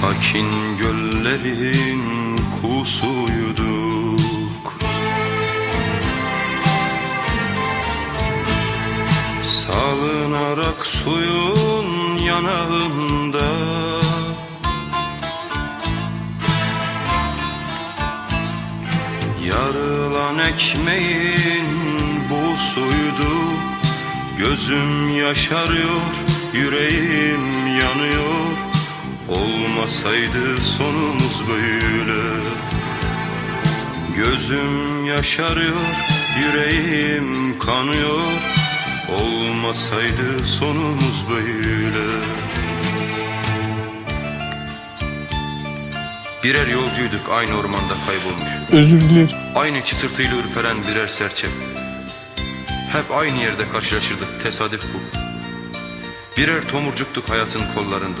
Sakin göllerin kusuyduk. Salınarak suyun yanağında. Yarılan ekmeğin bu suydu. Gözüm yaşarıyor, yüreğim yanıyor Olmasaydı sonumuz böyle. Gözüm yaşarıyor, yüreğim kanıyor. Olmasaydı sonumuz böyle. Birer yolcuyduk aynı ormanda kaybolmuş. Özür dilerim. Aynı çıtırtıyla ürperen birer serçe. Hep aynı yerde karşılaşırdık tesadüf bu. Birer tomurcuktuk hayatın kollarında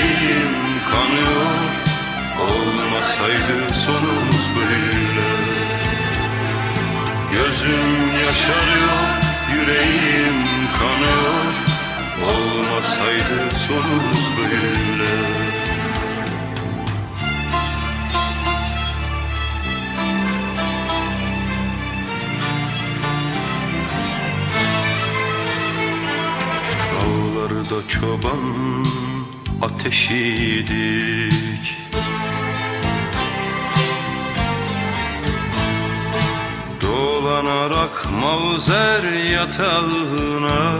Gözüm yaşarıyor, yüreğim kanıyor. Olmasaydı sonumuz böyle. Dağlarda çoban ateşiydik Dolanarak mavzer yatağına.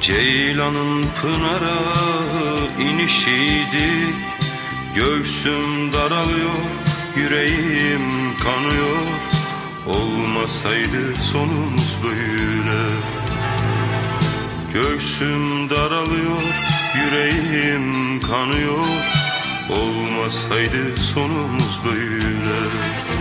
Ceylanın pınara inişiydik Göğsüm daralıyor, yüreğim kanıyor. Olmasaydı sonumuz böyle. Göğsüm daralıyor, yüreğim kanıyor Olmasaydı sonumuz böyle.